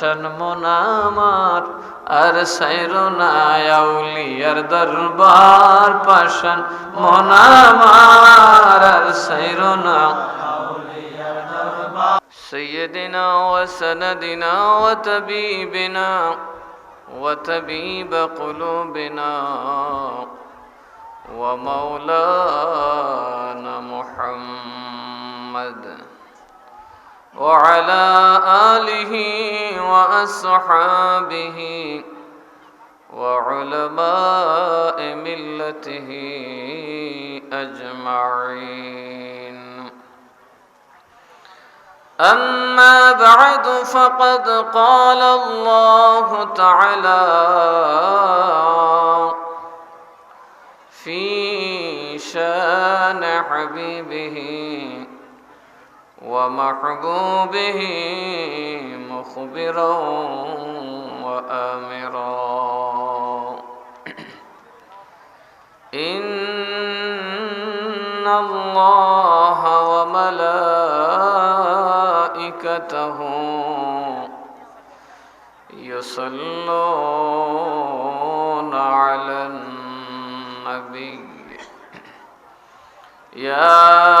পাশান মোনামার আর সাইরুনায়াউলিয়ার দরবার পাশান মোনামার আর সাইরুনা سيدنا وسندنا وتبيبنا وتبيب قلوبنا ومولانا محمد وعلى آله وأصحابه وعلماء ملته أجمعين. أما بعد فقد قال الله تعالى في شان حبيبه ومحبوبه مخبرا وآمرا. إن الله وملائكته يصلون على النبي. يا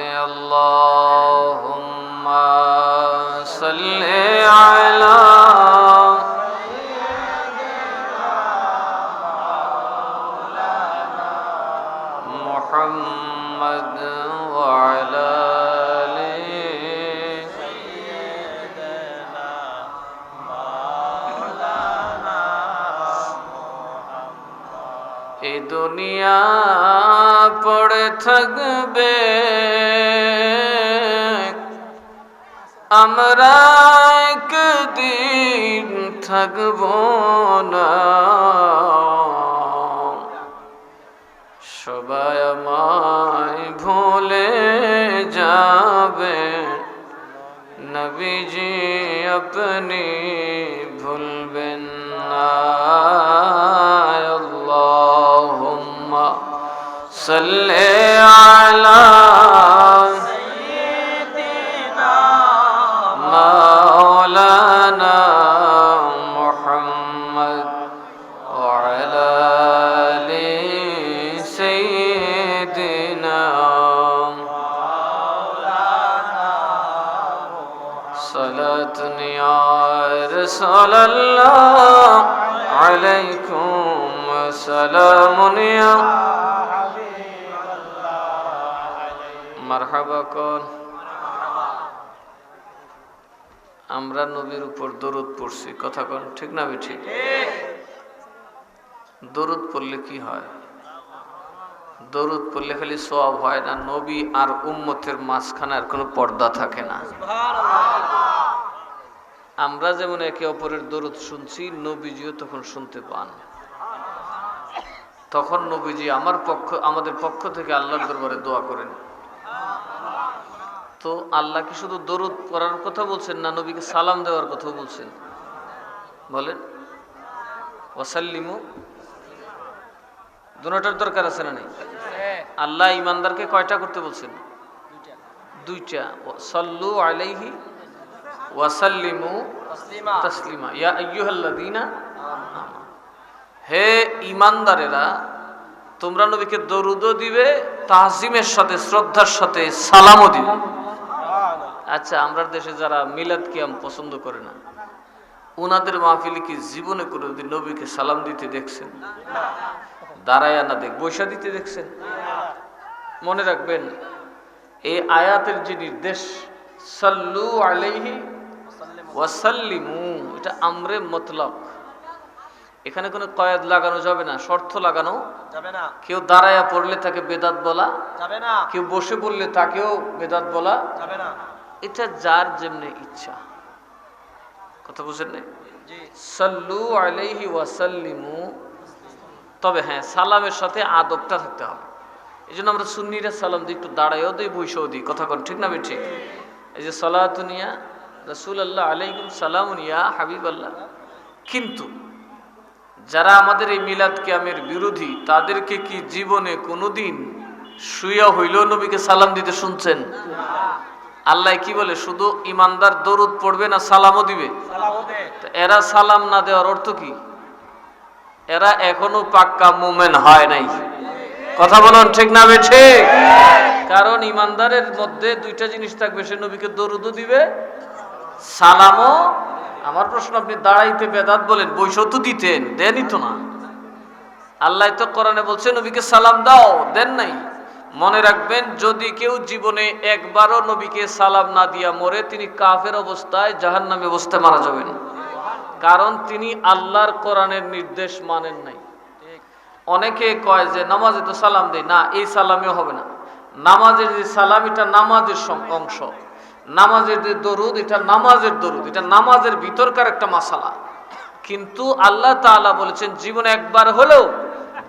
الله দুনিয়া পড়ে থাকবে। আমরা একদিন থাকব না। সবাই আমায় ভুলে যাবে। নবীজি আপনি صل على مولانا محمد وعلى آل سيدنا صلاة يا رسول الله عليكم. سلام يا মারহাবা আমরা নবীর উপর দরুদ পড়ছি। কথা কন, ঠিক না ঠিক দরুদ পড়লে কি হয়? দরুদ পড়লে খালি সব হয় না। নবী আর উম্মতের মাঝখানে আর কোনো পর্দা থাকে না। আমরা যেমন একে অপরের দরুদ শুনছি, নবীজিও তখন শুনতে পান। তখন নবীজি আমার পক্ষ, আমাদের পক্ষ থেকে আল্লাহর দরবারে দোয়া করেন। তো আল্লাহ কি শুধু দরুদ পড়ার কথা বলছেন না নবীকে সালাম দেওয়ার কথা বলছেন। বলেন ওয়াসাল্লিমু। দুটার দরকার আছে না নেই? আল্লাহ ইমানদারকে কয়টা করতে বলছেন? দুইটা। সল্লু আলাইহি ওয়াসাল্লিমু তাসলিমা। ইয়া আইয়ুহাল্লাযীনা হে ইমানদারেরা তোমরা নবীকে দরুদও দিবে তাহজিমের সাথে শ্রদ্ধার সাথে সালামও দিবে। আচ্ছা আমরা দেশে যারা মিলাদ কিয়াম পছন্দ করে না ওনাদের মাহফিলে কি জীবনে কোনোদিন নবীকে সালাম দিতে দেখছেন? দাঁড়ায় না দেখ বৈশা দিতে দেখছেন? মনে রাখবেন এই আয়াতের যে নির্দেশ সাল্লু আলাইহি ওয়াসাল্লিমু এটা আমরে মতলক এখানে কোনো কয়েদ লাগানো যাবে না শর্ত লাগানো। যাবে না। কেউ দাঁড়ায়া পড়লে তাকে বেদাত বলা। যাবে না। কেউ বসে পড়লে তাকেও বেদাত বলা। যাবে না। এটা যার যেমনি ইচ্ছা। কথা বুঝেন নাই? সাল্লু আলাইহি ওয়াসাল্লিমু। তবে হ্যাঁ সালামের সাথে আদবটা থাকতে হবে। এই জন্য আমরা সুন্নিরা সালাম দিই একটু দাঁড়াইও দিই বৈশও দিই। কথা কন ঠিক না ঠিক। এই যে সলাতুনিয়া রসুল আল্লাহ আলাইকুম সালামুনিয়া হাবিব আল্লাহ কিন্তু যারা আমাদের এই মিলাদ কিয়ামের বিরোধী তাদেরকে কি জীবনে কোনোদিন শুয়া হইলেও নবীকে সালাম দিতে শুনছেন? আল্লাহ কি বলে শুধু ইমানদার দরুদ পড়বে না সালামও দিবে? এরা সালাম না দেওয়ার অর্থ কি? এরা এখনও পাক্কা মুমেন হয় নাই। কথা বলুন ঠিক না বেঠে কারণ ইমানদারের মধ্যে দুইটা জিনিস থাকবে সে নবীকে দরুদও দিবে সালামও। আমার প্রশ্ন আপনি দাঁড়াইতে বেদাত বলেন বৈশও তো দিতেন দেনই তো না। আল্লাহ তো কোরআনে বলছে নবীকে সালাম দাও দেন নাই। মনে রাখবেন, যদি কেউ জীবনে একবারও নবীকে সালাম না দিয়া মরে, তিনি কাফের অবস্থায় জাহান্নামী অবস্থায় মারা যাবেন। কারণ তিনি আল্লাহর কোরআনের নির্দেশ মানেন নাই। অনেকে কয় যে, নামাজে তো সালাম দেয় না, এই সালামিও হবে না। নামাজের যে সালাম, এটা নামাজের অংশ। নামাজের যে দরুদ, এটা নামাজের দরুদ। এটা নামাজের ভিতরকার একটা মাসালা। কিন্তু আল্লাহ তাআলা বলেছেন, জীবনে একবার হলেও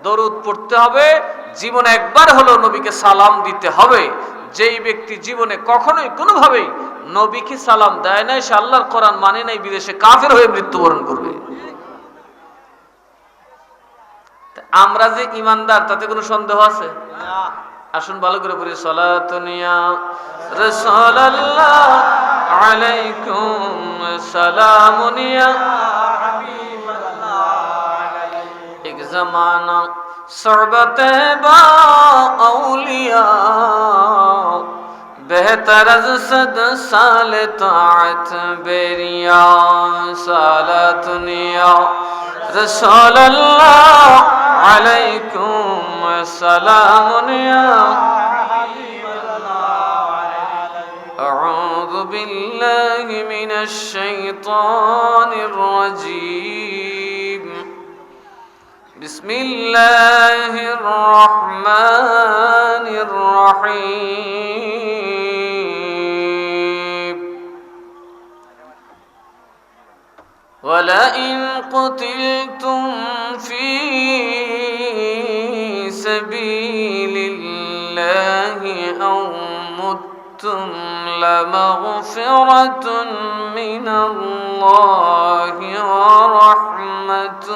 দরুদ পড়তে হবে জীবনে একবার হলেও নবীকে সালাম দিতে হবে। যেই ব্যক্তি জীবনে কখনোই, কোনোভাবেই নবীকে সালাম দেয় নাই, সে আল্লাহর কোরআন মানে নাই, বিদেশে কাফের হয়ে মৃত্যুবরণ করবে। আমরা যে ইমানদার, তাতে কোনো সন্দেহ আছে? আসুন ভালো করে পড়ি সালাতুনিয়া صحبت با اولیاء بہتر از صد سال طاعت بیریا سال دنیا رسول اللہ علیکم السلام یا أعوذ بالله من الشيطان الرجيم بسم الله الرحمن الرحيم. ولئن قتلتم في سبيل الله أو متم لمغفرة من الله ورحمة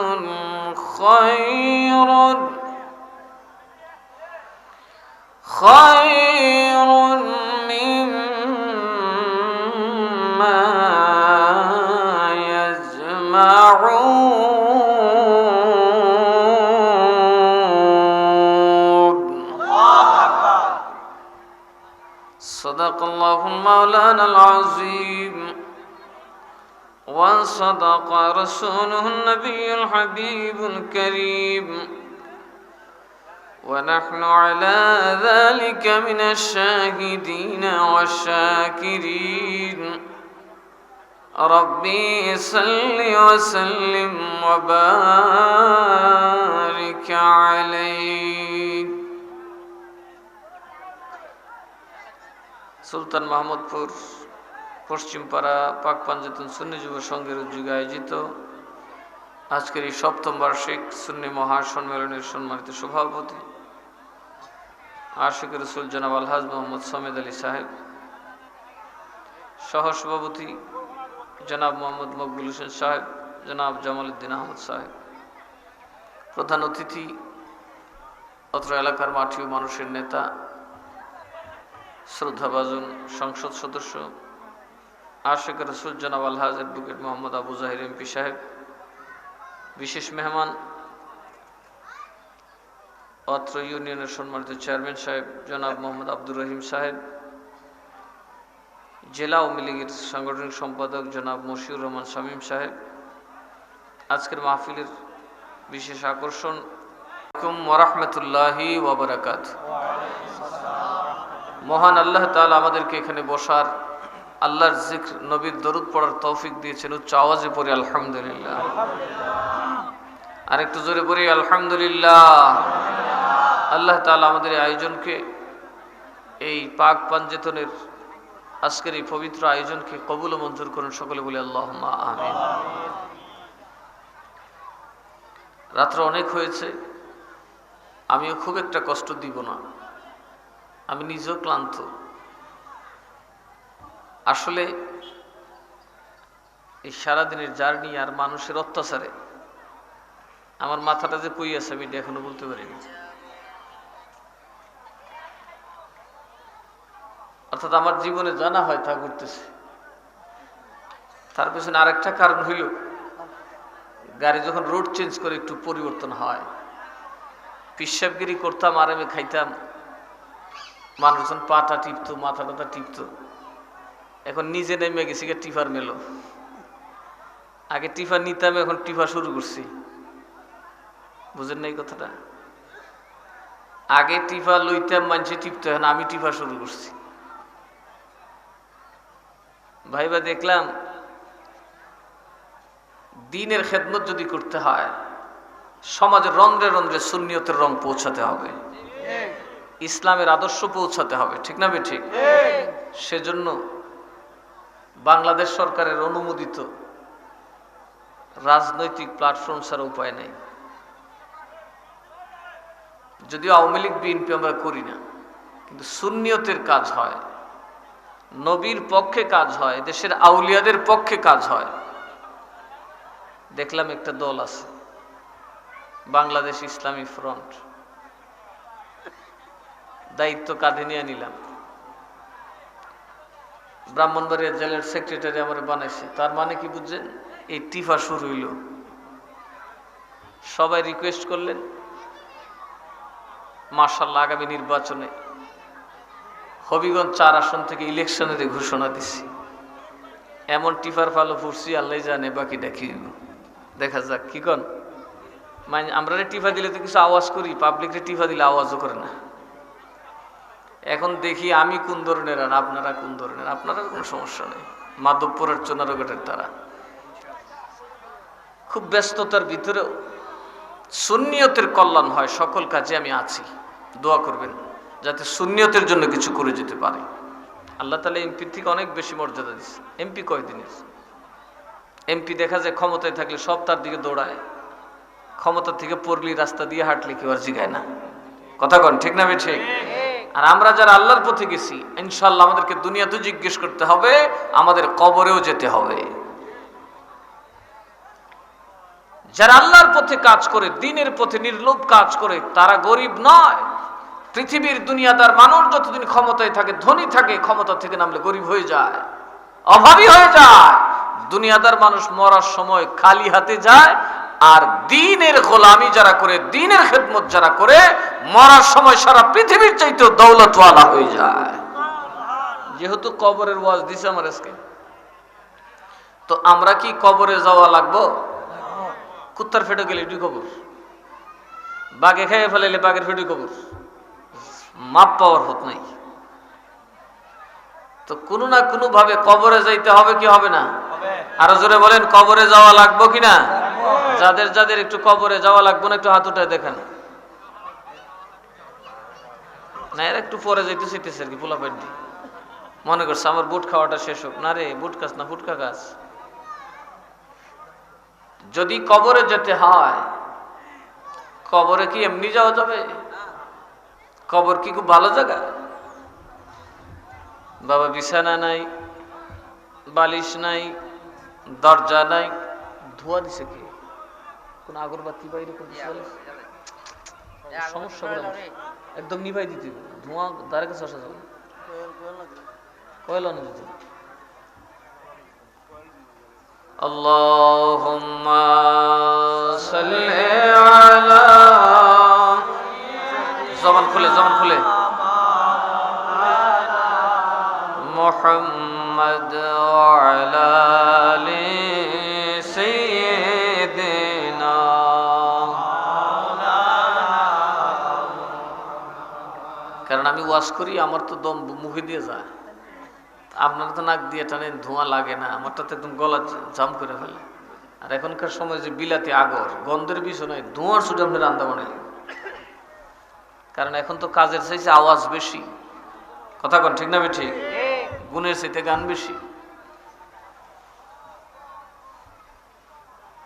خير. خير مما يجمعون. صدق الله مولانا العظيم. وصدق رسوله النبي الحبيب الكريم. ونحن على ذلك من الشاهدين والشاكرين. ربي صل وسلم وبارك عليه. سلطان محمود پور. পশ্চিমপাড়া পাক পাঞ্জাতন সুন্নি যুব সংঘের উদ্যোগে আয়োজিত আজকের এই সপ্তম বার্ষিক সুন্নি মহাসম্মেলনের সম্মানিত সভাপতি আশিক রসুল জনাব আলহাজ মোহাম্মদ সমেদ আলী সাহেব, সহসভাপতি জনাব মোহাম্মদ মকবুল হোসেন সাহেব, জনাব জামাল উদ্দিন আহমদ সাহেব, প্রধান অতিথি অত্র এলাকার ও মানুষের নেতা, শ্রদ্ধাভাজন সংসদ সদস্য আশেখ রসুল জনাব আলহাজ অ্যাডভোকেট মোহাম্মদ আবু জাহির এমপি সাহেব, বিশেষ মেহমান, অত্র ইউনিয়নের সম্মানিত চেয়ারম্যান সাহেব জনাব মোহাম্মদ আব্দুর রহিম সাহেব, জেলা আওয়ামী লীগের সাংগঠনিক সম্পাদক জনাব মশিউর রহমান শামীম সাহেব, আজকের মাহফিলের বিশেষ আকর্ষণ ওরহমতুল্লাহি ওবরাকাত মহান আল্লাহ তাআলা আমাদেরকে এখানে বসার আল্লাহর জিক্র, নবীর দরুদ পড়ার তৌফিক দিয়েছেন, উচ্চ আওয়াজে পড়ে, আলহামদুলিল্লাহ। আর একটু জোরে পড়ি, আলহামদুলিল্লাহ। আল্লাহ তাআলা আমাদের এই আয়োজনকে, এই পাক পাঞ্জেতনের আজকের এই পবিত্র আয়োজনকে কবুল মঞ্জুর করুন সকলে বলে আল্লাহ আমিন। রাত্র অনেক হয়েছে, আমিও খুব একটা কষ্ট দিব না। আমি নিজেও ক্লান্ত। আসলে এই সারাদিনের জার্নি আর মানুষের অত্যাচারে আমার মাথাটা যে কই আছে, আমি এটা এখনও বলতে পারিনি। অর্থাৎ আমার জীবনে জানা হয় তা ঘুরতেছে তার পেছনে আরেকটা কারণ হইল, গাড়ি যখন রোড চেঞ্জ করে একটু পরিবর্তন হয় পিসাবগিরি করতাম, আরামে খাইতাম, মানুষজন পাটা টিপতো, মাথা টাথা টিপতো। এখন নিজে নেমে গেছি টিফার মেলো আগে টিফা নিতাম এখন টিফা শুরু করছি। বুঝেন না এই কথাটা? আগে টিফা লইতাম মানছে টিপতো এখন আমি টিফা শুরু করছি। ভাইবা দেখলাম দিনের খেদমত যদি করতে হয় সমাজের রন্ধ্রে রন্ধ্রে সুন্নিয়তের রং পৌঁছাতে হবে। ইসলামের আদর্শ পৌঁছাতে হবে ঠিক না বে ঠিক। সেজন্য বাংলাদেশ সরকারের অনুমোদিত রাজনৈতিক প্ল্যাটফর্ম ছাড়া উপায় নেই। যদিও আওয়ামী লীগ, বিএনপি আমরা করি না, কিন্তু সুন্নিয়তের কাজ হয়, নবীর পক্ষে কাজ হয়, দেশের আউলিয়াদের পক্ষে কাজ হয়। দেখলাম একটা দল আছে, বাংলাদেশ ইসলামী ফ্রন্ট। দায়িত্ব কাঁধে নিয়ে নিলাম। ব্রাহ্মণবাড়িয়া জেলার সেক্রেটারি আমার বানাইছে। তার মানে কি বুঝছেন? এই টিফা শুরু হইল। সবাই রিকোয়েস্ট করলেন মার্শাল্লাহ আগামী নির্বাচনে হবিগঞ্জ চার আসন থেকে ইলেকশনের ঘোষণা দিছি। এমন টিফার ফালো ফুরছি আল্লাহ জানে বাকি দেখি দেখা যাক, কি কন? মানে আমরা টিফা দিলে তো কিছু আওয়াজ করি পাবলিকরে টিফা দিলে আওয়াজও করে না। এখন দেখি আমি কোন ধরনের আর আপনারা কোন ধরনের? আপনারা কোনো সমস্যা নেই। মাধবপুরের চোনারগটের তারা। খুব ব্যস্ততার ভিতরেও সুন্নিয়তের কল্যাণ হয়, সকল কাজে আমি আছি। দোয়া করবেন, যাতে সুন্নিয়তের জন্য কিছু করে যেতে পারে। আল্লাহ তালা এমপির থেকে অনেক বেশি মর্যাদা দিচ্ছে এমপি কয়দিনের এমপি দেখা যায় ক্ষমতায় থাকলে সব তার দিকে দৌড়ায়। ক্ষমতা থেকে পড়লি রাস্তা দিয়ে হাঁটলে কেউ আর জিগায় না। কথা কন, ঠিক না ঠিক আর আমরা যারা আল্লাহর পথে গেছি ইনশাল্লাহ আমাদেরকে দুনিয়াতে জিজ্ঞেস করতে হবে, আমাদের কবরেও যেতে হবে। যারা আল্লাহর পথে কাজ করে, দিনের পথে নির্লোভ কাজ করে, তারা গরিব নয়। পৃথিবীর দুনিয়াদার মানুষ যতদিন ক্ষমতায় থাকে, ধনী থাকে, ক্ষমতা থেকে নামলে গরিব হয়ে যায়, অভাবী হয়ে যায়। দুনিয়াদার মানুষ মরার সময় খালি হাতে যায়, আর দিনের গোলামি যারা করে, দিনের খেদমত যারা করে মরার সময় সারা পৃথিবীর চাইতেও দৌলতওয়ালা হয়ে যায়। যেহেতু কবরের ওয়াজ দিছে আমার আজকে। তো আমরা কি কবরে যাওয়া লাগবো? কুত্তার ফেটে গেলে এটি খবর বাঘে খেয়ে ফেলাইলে বাঘের ফেটে কবর। মাপ পাওয়ার হত নাই। তো কোনো না কোনো ভাবে কবরে যাইতে হবে কি হবে না? আরও জোরে বলেন কবরে যাওয়া লাগবো কিনা যাদের যাদের একটু কবরে যাওয়া লাগবো না একটু হাত উঠায় দেখেন। না এর একটু পরে যাইতে চাইতেছে আর কি পোলা পেট দিয়ে মনে করছে আমার বুট খাওয়াটা শেষ হোক। না রে বুট খাস না ফুটকা গাছ যদি কবরে যেতে হয় কবরে কি এমনি যাওয়া যাবে? কবর কি খুব ভালো জায়গা? বাবা বিছানা নাই বালিশ নাই দরজা নাই ধোয়া দিছে কি? কোন আগরবাতি বাইরে কোন সমস্যা। একদম নিভাই দিতে হবে। ধোঁয়া দ্বারে কাছে আসা যাবে না। কয়লা না দিতে হবে। اللهم صل على জবান খুলে জবান খুলে মোহাম্মদ وعلى ওয়াশ করি, আমার তো দম মুখে দিয়ে যায়। আপনার তো নাক দিয়ে টানে, ধোঁয়া লাগে না আমারটা তো একদম গলা জাম করে ফেলে। আর এখনকার সময় যে বিলাতি আগর, গন্ধের বিছনায় ধোঁয়ার ছুটে আপনি রান্না বানাইলেন। কারণ এখন তো কাজের চাইছে আওয়াজ বেশি। কথা কন, ঠিক না ঠিক? গুণের চাইতে গান বেশি।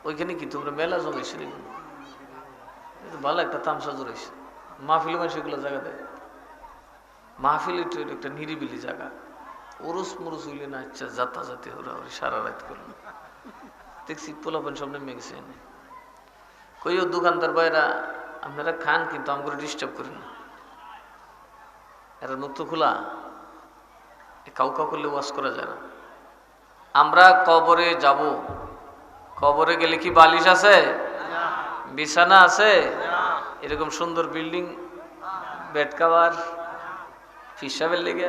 ওইখানে কি তোমরা মেলা জমাইছে নাকি? ভালো একটা তামসা জড়াইছে। মাহফিল মানে সেগুলো জায়গা দেয়। মাহফিল একটু একটা নিরিবিলি জায়গা। ওরস মরুস হইলে না আচ্ছা যাতা যাতে ওরা ওরা সারা রাত করল দেখছি পোলাপন সামনে নেমে গেছে এনে। কইও, দোকানদার ভাইরা, আপনারা খান কিন্তু আমাকে ডিস্টার্ব করেন না। এরা মুক্ত খোলা। কাউ কাউ করলে ওয়াশ করা যায় না। আমরা কবরে যাব। কবরে গেলে কি বালিশ আছে? বিছানা আছে? এরকম সুন্দর বিল্ডিং, বেড কাভার। হিসাবের লেগে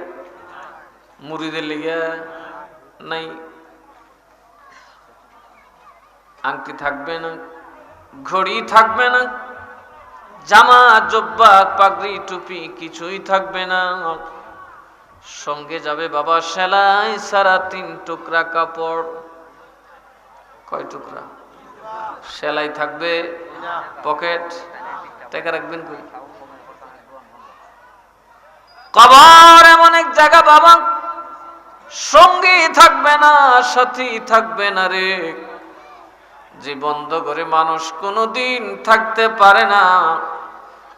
মুড়িদের লেগে নাই। আংটি থাকবে না, ঘড়ি থাকবে না জামা জব্বা পাগড়ি, টুপি কিছুই থাকবে না। সঙ্গে যাবে বাবা সেলাই, সারা তিন টুকরা কাপড়। কয় টুকরা? সেলাই থাকবে পকেট। টাকা রাখবেন কই? কবর এমন এক জায়গা, বাবা। সঙ্গী থাকবে না, সাথী থাকবে না রে। যে বন্ধ করে মানুষ কোনোদিন থাকতে পারে না।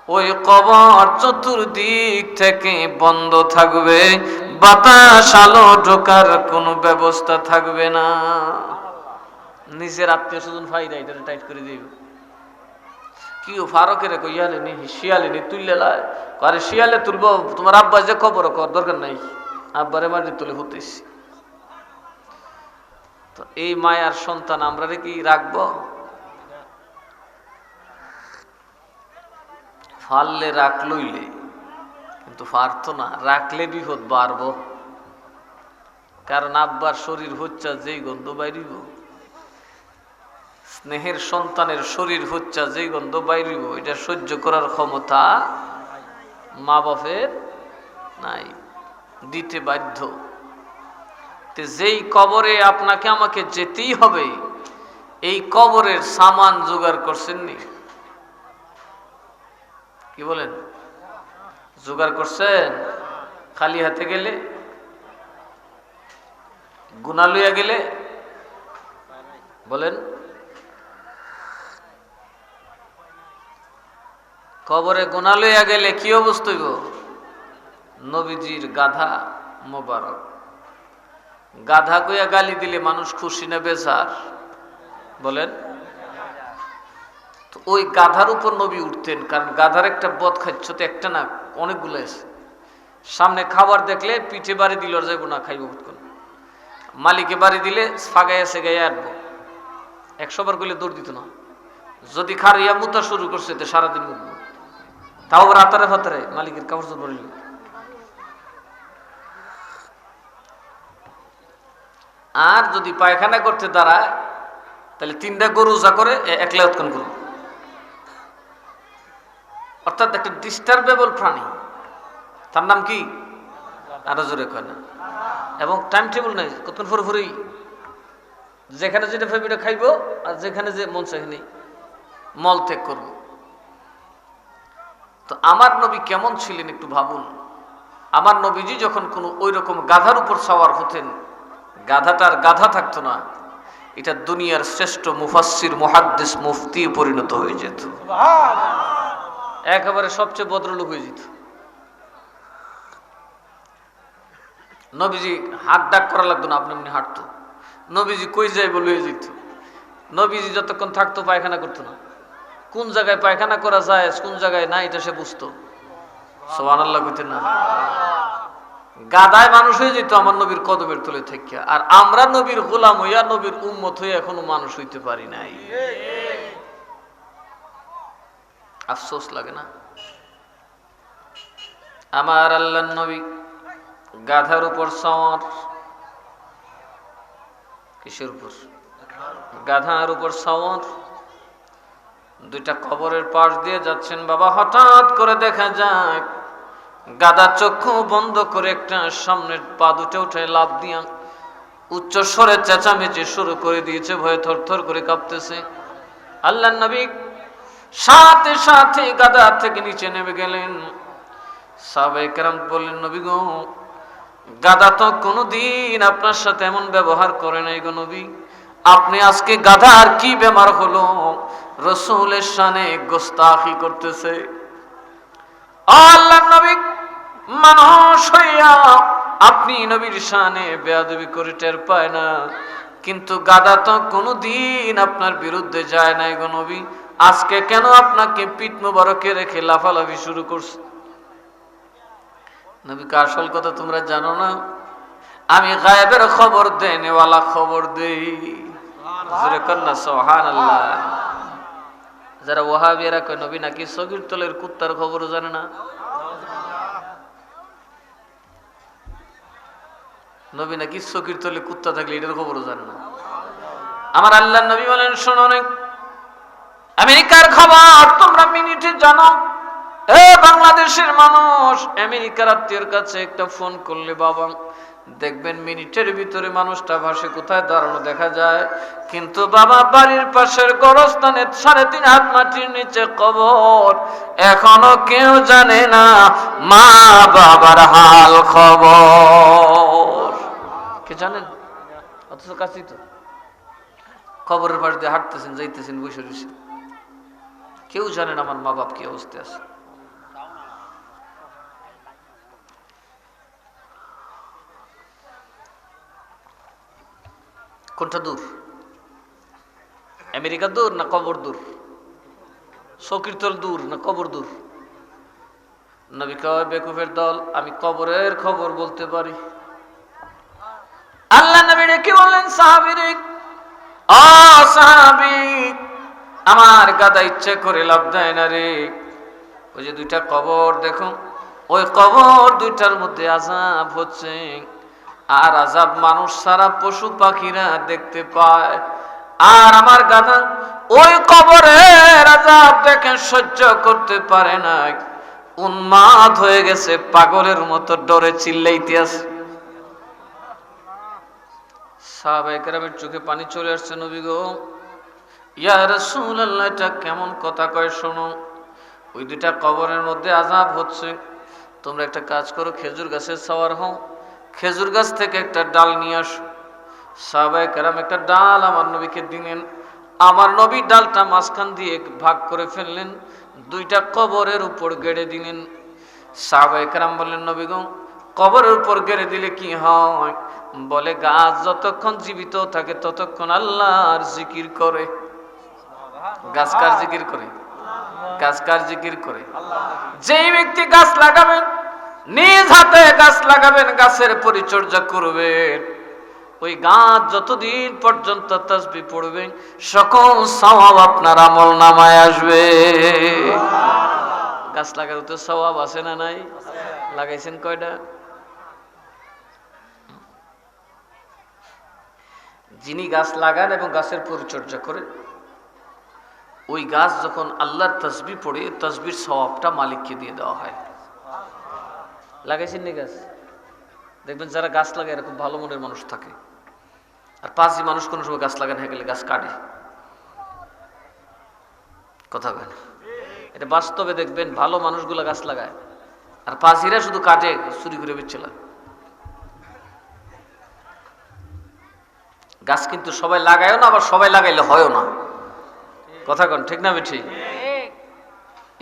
ওই কবর চতুর্দিক থেকে বন্ধ থাকবে, বাতাস আলো ঢোকার কোনো ব্যবস্থা থাকবে না। নিজের আত্মীয় স্বজন ফাইদা এটা টাইট করে দিবে কি ফারকের কইয়ালে নি, শিয়ালে নি তুললে লাই। আরে শিয়ালে তুলবো, তোমার আব্বা যে খবর কর, দরকার নাই। আব্বারে মারি তুলে হতেছি তো এই মায়ার সন্তান আমরা রে কি রাখব? ফাললে রাখলইলে কিন্তু পারতো না রাখলে বিপদ বাড়বো। কারণ আব্বার শরীর হচ্ছা যেই গন্ধ বাইরিব। স্নেহের সন্তানের শরীর হচ্ছা যেই গন্ধ বাইরিব, এটা সহ্য করার ক্ষমতা মা বাপের নাই, দিতে বাধ্য। যেই কবরে আপনাকে আমাকে যেতেই হবে, এই কবরের সামান জোগাড় করছেননি? কি বলেন? জোগাড় করছেন? খালি হাতে গেলে? গুনা লইয়া গেলে? বলেন কবরে গোনা লইয়া গেলে কি অবস্থা হইব? নবীজির গাধা মোবারক। গাধা কইয়া গালি দিলে মানুষ খুশি না বেজার? বলেন। তো ওই গাধার উপর নবী উঠতেন, কারণ গাধার একটা বদ খাচ্ছ তো একটা না, অনেকগুলো আছে। সামনে খাবার দেখলে পিঠে বাড়ি দিল আর যাইব না, খাইব উঠকন মালিকে বাড়ি দিলে ফাগাইয়া সে গায়ে আটবো। একশো বার করলে দৌড় দিত না। যদি খার ইয়া মুতা শুরু করছে, তো সারাদিন মুখবো তাও রাতারে ফাতারে মালিকের কাপড় চোপড় আর যদি পায়খানা করতে দাঁড়ায়, তাহলে তিনটা গরু যা করে একলা উৎকন করু অর্থাৎ একটা ডিস্টার্বেবল প্রাণী। তার নাম কি? আরও জোরে কয় না। এবং টাইম টেবিল নাই, কতক্ষণ ফুরে ফুরেই যেখানে যেটা ফেবিটা খাইবো, আর যেখানে যে মন সেখানে মল ত্যাগ করব। তো আমার নবী কেমন ছিলেন একটু ভাবুন। আমার নবীজি যখন কোনো ওই রকম গাধার উপর সওয়ার হতেন, গাধাটার গাধা থাকতো না, এটা দুনিয়ার শ্রেষ্ঠ মুফাসির মুহাদ্দিস মুফতি পরিণত হয়ে যেত। একেবারে সবচেয়ে ভদ্রলোক হয়ে যেত। নবীজি হাত ডাক করা লাগতো না, আপনি হাঁটতো। নবীজি কই যাই বলে যেত। নবীজি যতক্ষণ থাকতো পায়খানা করতো না। কোন জায়গায় পায়খানা করা যায়, কোন জায়গায় না, এটা সে বুঝতো। সোহান আল্লাহ না। গাদায় মানুষ হয়ে যেত আমার নবীর কদমের তলে থেকে আর আমরা নবীর গোলাম হইয়া নবীর উম্মত হয়ে এখনও মানুষ হইতে পারি নাই। আফসোস লাগে না? আমার আল্লাহ নবী গাধার উপর সওয়ার। কিসের উপর? গাধার উপর সওয়ার। দুইটা কবরের পাশ দিয়ে যাচ্ছেন, বাবা, হঠাৎ করে দেখা যায় গাদা চক্ষু বন্ধ করে একটা সামনের পা দুটো উঠে লাভ দিয়া উচ্চ স্বরে চেঁচামেচি শুরু করে দিয়েছে, ভয়ে থরথর করে কাঁপতেছে। আল্লাহ নবী সাথে সাথে গাদা থেকে নিচে নেমে গেলেন। সাহাবায়ে কেরাম বললেন, নবী গো, গাদা তো কোনোদিন আপনার সাথে এমন ব্যবহার করে নাই গো নবী। আপনি আজকে গাধার কি বেমার হলো? রসুলের শানে গোস্তাখি করতেছে। আল্লাহ নবী মানুষ হইয়া আপনি নবীর শানে বেয়াদবি করে টের পায় না। কিন্তু গাদা তো কোনোদিন আপনার বিরুদ্ধে যায় নাই গো নবী। আজকে কেন আপনাকে পিঠ মুবারকে রেখে লাফালাফি শুরু করছে? নবীকে আসল কথা তোমরা জানো না? আমি গায়েবের খবর দেই নেওয়ালা খবর দেই। যারা কয় নবী নাকি সগির তলের কুত্তার খবরও জানে না? নবী নাকি তলে কুত্তা থাকলে এটার খবরও জানে না। আমার আল্লাহ নবী বলেন, শোনো অনেক। আমেরিকার খবর তোমরা মিনিটে জানো। বাংলাদেশের মানুষ, আমেরিকার আত্মীয়র কাছে একটা ফোন করলে বাবা দেখবেন মিনিটের ভিতরে মানুষটা ভাসে, কোথায় দাঁড়ানো দেখা যায়। কিন্তু বাবা বাড়ির পাশের গরস্থানে সাড়ে তিন হাত মাটির নিচে কবর, এখনও কেউ জানে না মা বাবার হাল খবর। কে জানেন অথচ কাছেই তো। খবরের পাশ দিয়ে হাঁটতেছেন, যাইতেছেন, বসে রয়েছেন। কেউ জানেন আমার মা বাপ কি অবস্থায় আছে। কোনটা দূর? আমেরিকা দূর না কবর দূর? সকিরতল দূর না কবর দূর? নবী কয়, বেকুফের দল, আমি কবরের খবর বলতে পারি। আল্লাহ নবী ডেকে বললেন সাহাবিরে ও সাহাবি, আমার গাদা ইচ্ছে করে লাভ দেয় না রে। ওই যে দুইটা কবর, দেখো, ওই কবর দুইটার মধ্যে আজাব হচ্ছে। আর আজাব মানুষ সারা পশু পাখিরা দেখতে পায়। আর আমার গাদা ওই কবরের আজাব দেখে সহ্য করতে পারে না উন্মাদ হয়ে গেছে, পাগলের মতো ডরে চিল্লাইতে আছে। সাহাবাইকেরামের চোখে পানি চলে আসছে, নবী গো। ইয়া রাসূলুল্লাহ, এটা কেমন কথা কয় শোনো। ওই দুইটা কবরের মধ্যে আজাব হচ্ছে। তোমরা একটা কাজ করো, খেজুর গাছের সাওয়ার হও। খেজুর গাছ থেকে একটা ডাল নিয়ে আস। সাহাবাই কেরাম একটা ডাল আমার নবীকে দিলেন। আমার নবী ডালটা মাঝখান দিয়ে ভাগ করে ফেললেন, দুইটা কবরের উপর গেড়ে দিলেন। সাহাবাই কেরাম বললেন, নবী গো, কবরের উপর গেড়ে দিলে কি হয়? বলে, গাছ যতক্ষণ জীবিত থাকে ততক্ষণ আল্লাহর জিকির করে। গাছ কার জিকির করে? গাছ কার জিকির করে? যেই ব্যক্তি গাছ লাগাবেন নিজ হাতে গাছ লাগাবেন, গাছের পরিচর্যা করবেন। ওই গাছ যতদিন পর্যন্ত তসবি পড়বে, সকল স্বভাব আপনার আমল নামায় আসবে। গাছ লাগার তো স্বভাব আছে না নাই? লাগাইছেন কয়টা? যিনি গাছ লাগান এবং গাছের পরিচর্যা করেন, ওই গাছ যখন আল্লাহর তসবি পড়ে তসবির স্বভাবটা মালিককে দিয়ে দেওয়া হয়। লাগাইছেন নি গাছ? দেখবেন যারা গাছ লাগায় এরকম ভালো মনের মানুষ থাকে। আর পাঁচই মানুষ কোনো সময় গাছ লাগান হয়ে গেলে গাছ কাটে। কথা কেন এটা বাস্তবে দেখবেন ভালো মানুষগুলো গাছ লাগায়। আর পাঁচিরা শুধু কাটে চুরি করে বেচছিল গাছ কিন্তু সবাই লাগায়ও না আবার সবাই লাগাইলে হয়ও না। কথা কন ঠিক না বেঠি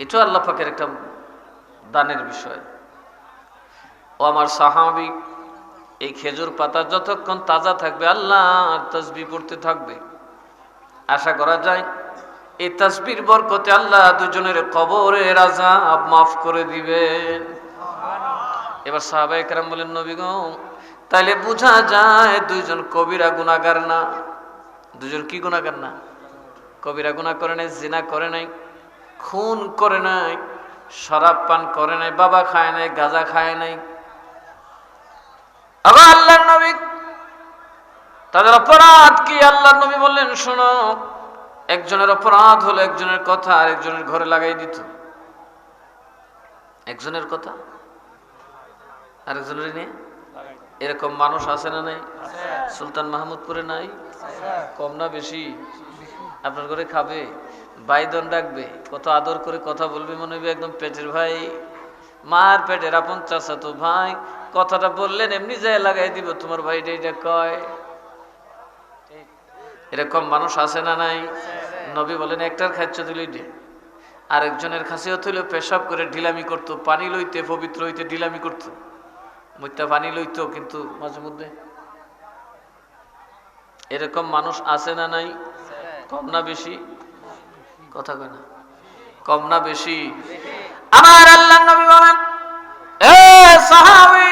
এটাও আল্লাহ পাকের একটা দানের বিষয়। ও আমার সাহাবি, এই খেজুর পাতা যতক্ষণ তাজা থাকবে আল্লাহ তসবি পড়তে থাকবে। আশা করা যায়, এই তসবির বরকতে আল্লাহ দুজনের কবরের আজাব মাফ করে দিবেন। এবার সাহাবাই কেরাম বলেন নবীগ তাইলে বোঝা যায় দুইজন কবিরা গুণাগার না। দুজন কি গুণাগার না? কবিরা গুণা করে নাই, জিনা করে নাই, খুন করে নাই, শরাব পান করে নাই, বাবা খায় নাই, গাজা খায় নাই আবার আল্লাহ নবী। তাদের অপরাধ কি? আল্লাহ নবী বললেন, শোনো, একজনের অপরাধ হলো একজনের কথা আর একজনের ঘরে লাগাই দিত। একজনের কথা? আরেকজনের নিয়ে? এরকম মানুষ আছে না নাই? সুলতান মাহমুদপুরে নাই? কম না বেশি? আপনার ঘরে খাবে? বাইদন ডাকবে? কত আদর করে কথা বলবে মনে হবে একদম পেটের ভাই? মার পেটের আপন চাষা তো ভাই কথাটা বললেন, এমনি যায় লাগাই দিব। তোমার ভাই এটা কয়? এরকম মানুষ আছে না নাই? নবী বলেন, একটার খাচ্ছ দিলেই ডে আরেকজনের খাসিয়ত হইলেও পেশাব করে ঢিলামি করতো, পানি লইতে, পবিত্র হইতে ঢিলামি করতো। মুইতা পানি লইতো, কিন্তু মাঝে মধ্যে এরকম মানুষ আছে না নাই? কম না বেশি? কথা কয় না। কম না বেশি? আমার আল্লাহ নবী বলেন, এ সাহাবী!